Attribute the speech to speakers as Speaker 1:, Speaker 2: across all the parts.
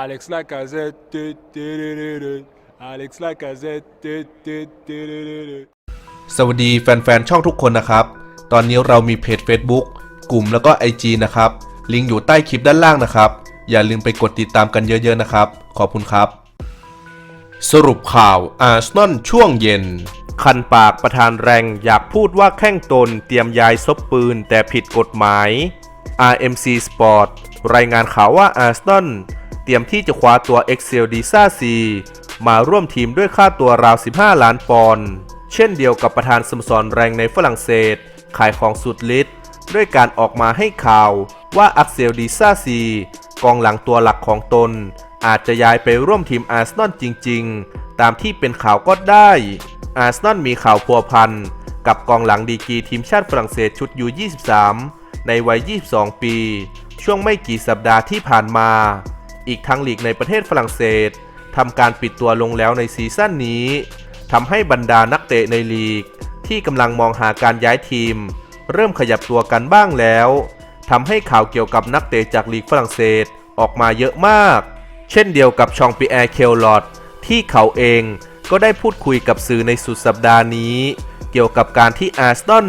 Speaker 1: Alex Lacazette. du, du, du, du, du. Alex Lacazette. du, du, du, du, du, du.
Speaker 2: สวัสดีแฟนๆ ช่องทุกคนนะครับ ตอนนี้เรามีเพจ Facebook กลุ่มแล้วก็ IG นะครับ ลิงก์อยู่ใต้คลิปด้านล่างนะครับ อย่าลืมไปกดติดตามกันเยอะๆนะครับ ขอบคุณครับ สรุปข่าวอาร์เซนอลช่วงเย็น คันปากประธานแรงอยากพูดว่าแข้งตนเตรียมย้ายซบปืนแต่ผิดกฎหมาย RMC Sport รายงานข่าวว่าอาร์เซนอล เตรียมที่จะคว้าตัว e x c e l d i s a C มาร่วมทีมด้วยค่าตัวราว 15 ล้านปอนด์เช่นเดียวกับประธานสโมสรแรงในฝรั่งเศส ขายของสุดฤทธิ์ด้วยการออกมาให้ข่าวว่าอักเซลดีซาซีกองหลังตัวหลักของตน อาจจะย้ายไปร่วมทีมอาร์เซนอลจริง ๆ ตามที่เป็นข่าวก็ได้ อาร์เซนอลมีข่าวพัวพันกับกองหลังดีกีทีมชาติฝรั่งเศสชุดยู23ในวัย 22 ปี ช่วงไม่กี่สัปดาห์ที่ผ่านมา อีกทั้งลีกในประเทศฝรั่งเศสทำการปิดตัวลงแล้วในซีซั่นนี้ทำให้บรรดานักเตะในลีก ที่กำลังมองหาการย้ายทีม เริ่มขยับตัวกันบ้างแล้วทำให้ข่าวเกี่ยวกับนักเตะจากลีกฝรั่งเศสออกมาเยอะมาก เช่นเดียวกับชองปีแอร์เคลลอดที่เขาเองก็ได้พูดคุยกับสื่อในสุดสัปดาห์นี้ เกี่ยวกับการที่อาร์เซน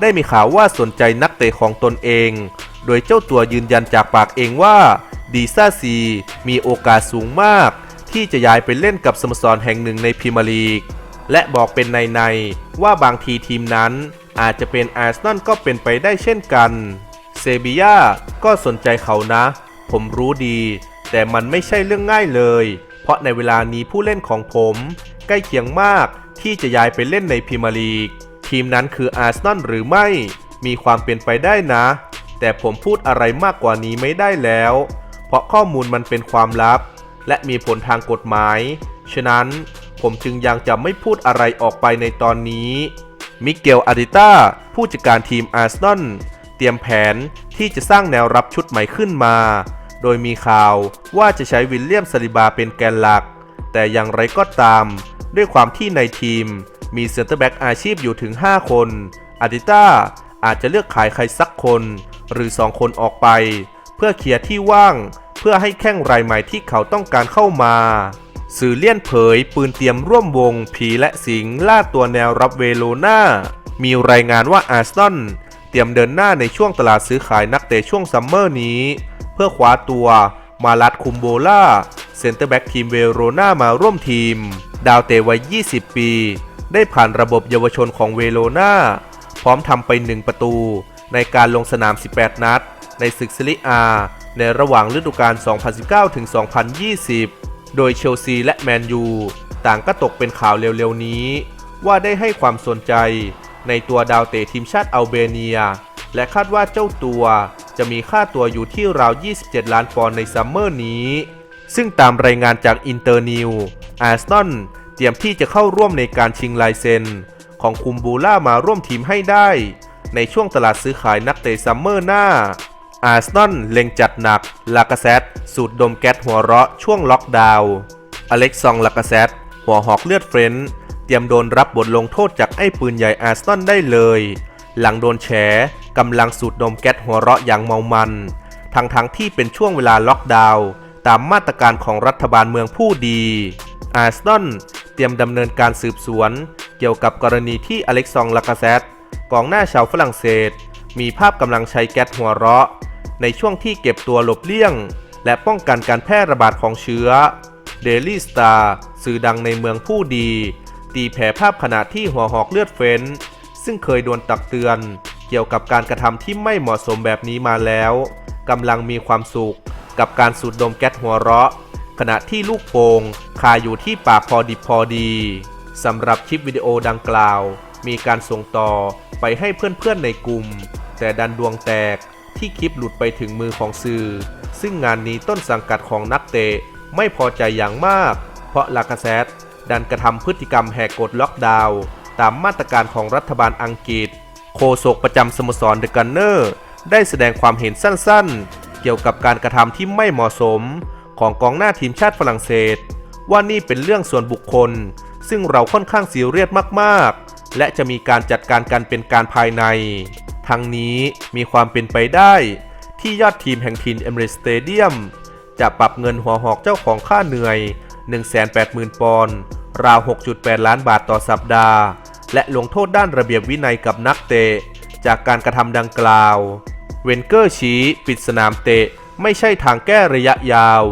Speaker 2: ได้มีข่าวว่าสนใจนักเตะของตนเอง โดยเจ้าตัวยืนยันจากปากเองว่า ดีซาซีมีโอกาสสูงมาก ที่จะย้ายไปเล่นกับสโมสรแห่งหนึ่งในพรีเมียร์ลีก และบอกเป็นในในๆว่าบางทีทีมนั้นอาจจะเป็นอาร์เซนอลก็เป็นไปได้เช่นกัน เซบียาก็สนใจเขานะ ผมรู้ดี แต่มันไม่ใช่เรื่องง่ายเลย เพราะในเวลานี้ผู้เล่นของผม ใกล้เคียงมากที่จะย้ายไปเล่นในพรีเมียร์ลีก ทีมนั้นคืออาร์เซนอลหรือไม่ มีความเป็นไปได้นะ แต่ผมพูดอะไรมากกว่านี้ไม่ได้แล้ว เพราะข้อมูลมันเป็นความลับ และมีผลทางกฎหมาย ฉะนั้นผมจึงยังจะไม่พูดอะไรออกไปในตอนนี้ มิเกลอาริต้าผู้จัดการทีมอาร์เซนอลเตรียมแผนที่จะสร้างแนวรับชุดใหม่ขึ้นมา โดยมีข่าวว่าจะใช้วิลเลียมซาลิบาเป็นแกนหลัก แต่อย่างไรก็ตาม ด้วยความที่ในทีมมีเซนเตอร์แบ็กอาชีพอยู่ถึง 5 คนอาริต้าอาจจะเลือกขายใครสักคน หรือ 2 คนออกไป เพื่อเคลียร์ที่ว่าง เพื่อให้แข้งรายใหม่ที่เขาต้องการเข้ามา สื่อเลี่ยนเผย ปืนเตรียมร่วมวง ผีและสิงล่าตัวแนวรับเวโรนามีรายงานว่าอาร์ซนอลเตรียมเดินหน้าในช่วงตลาดซื้อขายนักเตะช่วงซัมเมอร์นี้ เพื่อคว้าตัวมาลัดคุมโบล่าเซนเตอร์แบ็กทีมเวโรนามาร่วมทีม ดาวเตะวัย 20 ปี ได้ผ่านระบบเยาวชนของเวโรนาพร้อมทำไป 1 ประตู ในการลงสนาม 18 นัด ในศึกซิลิอาในระหว่างฤดูกาล 2019-2020 โดยเชลซีและแมนยูต่างก็ตกเป็นข่าวเร็วๆนี้ ว่าได้ให้ความสนใจในตัวดาวเตะทีมชาติอัลเบเนีย และคาดว่าเจ้าตัวจะมีค่าตัวอยู่ที่ราว 27 ล้านปอนด์ในซัมเมอร์นี้ ซึ่งตามรายงานจากอินเตอร์นิวอาร์เซนอลเตรียมที่จะเข้าร่วมในการชิงลายเซ็น ของคุมบูล่ามาร่วมทีมให้ได้ ในช่วงตลาดซื้อขายนักเตะซัมเมอร์หน้า อาร์ซนอลเล็งจัดหนัก ลากาเซตสูดดมแก๊สหัวเราะช่วงล็อกดาวน์อเล็กซองลากาเซตหัวหอกเลือดเฟรนด์เตรียมโดนรับบทลงโทษจากไอ้ปืนใหญ่อาร์ซนอลได้เลย หลังโดนแฉกำลังสูดดมแก๊สหัวเราะอย่างเมามัน ทั้งทั้งๆที่เป็นช่วงเวลาล็อกดาวน์ตามมาตรการของรัฐบาลเมืองผู้ดีอาร์ซนอลเตรียมดำเนินการสืบสวน เกี่ยวกับกรณีที่อเล็กซองลากาเซตกองหน้าชาวฝรั่งเศส มีภาพกำลังใช้แก๊สหัวเราะ ในช่วงที่เก็บตัวหลบเลี่ยง และป้องกันการแพร่ระบาดของเชื้อ Daily Star สื่อดังในเมืองผู้ดี ตีแผ่ภาพขณะที่หัวหอกเลือดเฟ้น ซึ่งเคยโดนตักเตือน เกี่ยวกับการกระทำที่ไม่เหมาะสมแบบนี้มาแล้วกำลังมีความสุข กับการสูดดมแก๊สหัวเราะ ขณะที่ลูกโป่งคาอยู่ที่ปากพอดิบพอดีสำหรับคลิปวิดีโอดังกล่าว มีการส่งต่อไปให้เพื่อนๆในกลุ่ม แต่ดันดวงแตก ที่คลิปหลุดไปถึงมือของสื่อ ซึ่งงานนี้ต้นสังกัดของนักเตะไม่พอใจอย่างมาก เพราะลากาเซตดันกระทำพฤติกรรมแหกกฎล็อกดาวน์ตามมาตรการของรัฐบาลอังกฤษโฆษกประจำสโมสรเดอะกันเนอร์ได้แสดงความเห็นสั้นๆ เกี่ยวกับการกระทำที่ไม่เหมาะสม ของกองหน้าทีมชาติฝรั่งเศส ว่านี่เป็นเรื่องส่วนบุคคล ซึ่งเราค่อนข้างซีเรียสมากๆ และจะมีการจัดการกันเป็นการภายใน ทั้งนี้มีความเป็นไปได้ที่ยอดทีมแห่งทีมเอมเรสเตเดียมจะปรับเงินหัวหอกเจ้าของค่าเหนื่อย 180,000 ปอนด์ราว 6.8 ล้านบาทต่อสัปดาห์ และลงโทษด้านระเบียบวินัยกับนักเตะ จากการกระทำดังกล่าว เวนเกอร์ชี้ปิดสนามเตะไม่ใช่ทางแก้ระยะยาว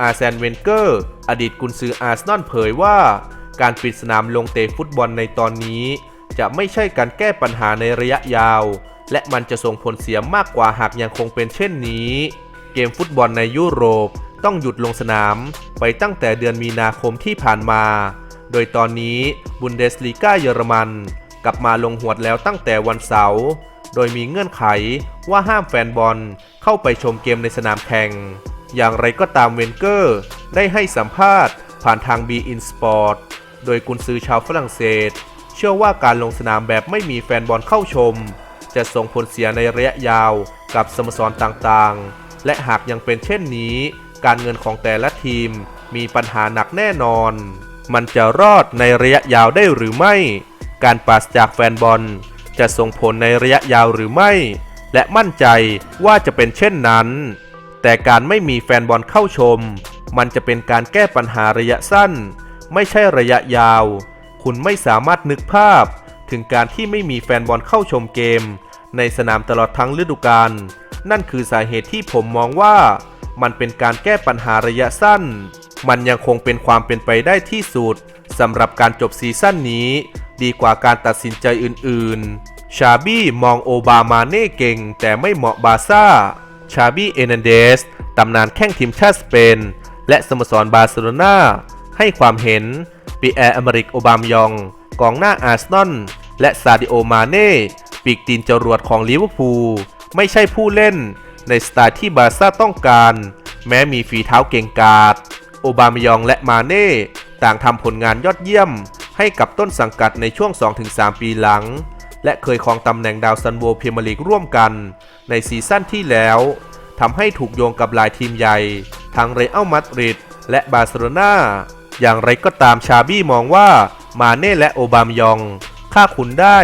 Speaker 2: อาร์แซนเวนเกอร์ อดีตกุนซืออาร์เซนอลเผยว่า การปิดสนามลงเตะฟุตบอลในตอนนี้ จะไม่ใช่การแก้ปัญหาในระยะยาว และมันจะส่งผลเสียมากกว่าหากยังคงเป็นเช่นนี้ เกมฟุตบอลในยุโรปต้องหยุดลงสนามไปตั้งแต่เดือนมีนาคมที่ผ่านมา โดยตอนนี้บุนเดสลีกาเยอรมัน กลับมาลงหวดแล้วตั้งแต่วันเสาร์ โดยมีเงื่อนไขว่าห้ามแฟนบอลเข้าไปชมเกมในสนามแข่ง อย่างไรก็ตามเวนเกอร์ ได้ให้สัมภาษณ์ผ่านทาง b in Sport โดยกุนซือชาวฝรั่งเศส เชื่อว่าการลงสนามแบบไม่มีแฟนบอลเข้าชม จะส่งผลเสียในระยะยาวกับสโมสรต่างๆ และหากยังเป็นเช่นนี้ การเงินของแต่ละทีมมีปัญหาหนักแน่นอน มันจะรอดในระยะยาวได้หรือไม่ การปราศจากแฟนบอล จะส่งผลในระยะยาวหรือไม่ และมั่นใจว่าจะเป็นเช่นนั้น แต่การไม่มีแฟนบอลเข้าชม มันจะเป็นการแก้ปัญหาระยะสั้น ไม่ใช่ระยะยาว คุณไม่สามารถนึกภาพถึงการที่ไม่มีแฟนบอลเข้าชมเกม ในสนามตลอดทั้งฤดูกาลนั่นคือสาเหตุที่ผมมองว่ามันเป็นการแก้ปัญหาระยะสั้น มันยังคงเป็นความเป็นไปได้ที่สุดสำหรับการจบซีซั่นนี้ ดีกว่าการตัดสินใจอื่นๆ ชาบี้มองโอบามาเน่เก่ง แต่ไม่เหมาะบาซ่า ชาบี้เอนันเดสตำนานแข้งทีมชาติสเปน และสโมสรบาร์เซโลนาให้ความเห็นปีแอร์อเมริกโอบามยอง กองหน้าอาร์เซนอลและซาดิโอมาเน่ ปีกตีนจรวดของลิเวอร์พูลไม่ใช่ผู้เล่นในสไตล์ที่บาร์ซ่าต้องการ แม้มีฝีเท้าเก่งกาจโอบามยองและมาเน่ต่างทำผลงานยอดเยี่ยม ให้กับต้นสังกัดในช่วง 2-3 ปีหลัง และเคยครองตำแหน่งดาวซันโวพรีเมียร์ลีกร่วมกัน ในซีซั่นที่แล้วทำให้ถูกโยงกับหลายทีมใหญ่ ทั้งเรอัลมาดริดและบาร์เซโลนาอย่างไรก็ตามชาบี้มองว่ามาเน่และโอบามยอง ค่าคุณได้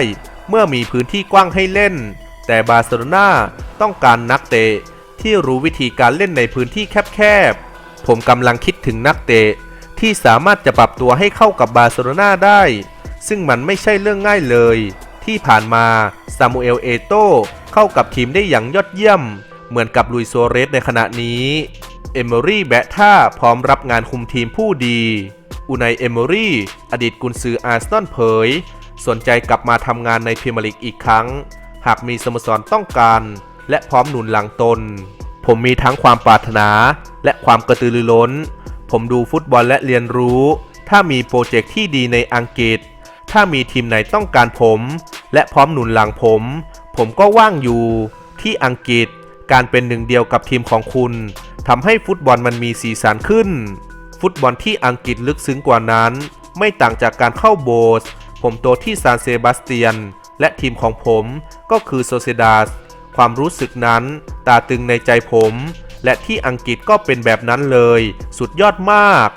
Speaker 2: เมื่อมีพื้นที่กว้างให้เล่น แต่บาร์เซโลนาต้องการนักเตะที่รู้วิธีการเล่นในพื้นที่แคบๆ ผมกำลังคิดถึงนักเตะที่สามารถจะปรับตัวให้เข้ากับบาร์เซโลนาได้ ซึ่งมันไม่ใช่เรื่องง่ายเลย ที่ผ่านมาซามูเอลเอโตเข้ากับทีมได้อย่างยอดเยี่ยม เหมือนกับลุยโซเรสในขณะนี้ เอเมอรี่แบะท่าพร้อมรับงานคุมทีมผู้ดีอูไนเอเมอรี่อดีตกุนซืออาร์เซนอลเผย สนใจกลับมาทำงานในพรีเมียร์ลีกอีกครั้ง หากมีสโมสรต้องการ และพร้อมหนุนหลังตน ผมมีทั้งความปรารถนา และความกระตือรือร้น ผมดูฟุตบอลและเรียนรู้ ถ้ามีโปรเจกต์ที่ดีในอังกฤษ ถ้ามีทีมไหนต้องการผม และพร้อมหนุนหลังผม ผมก็ว่างอยู่ ที่อังกฤษการเป็นหนึ่งเดียวกับทีมของคุณทำให้ฟุตบอลมันมีสีสันขึ้น ฟุตบอลที่อังกฤษลึกซึ้งกว่านั้น ไม่ต่างจากการเข้าโบสถ์ ผมโตที่ซานเซบาสเตียน และทีมของผมก็คือโซเซดาสความรู้สึกนั้นตาตึงในใจผม และที่อังกฤษก็เป็นแบบนั้นเลย สุดยอดมาก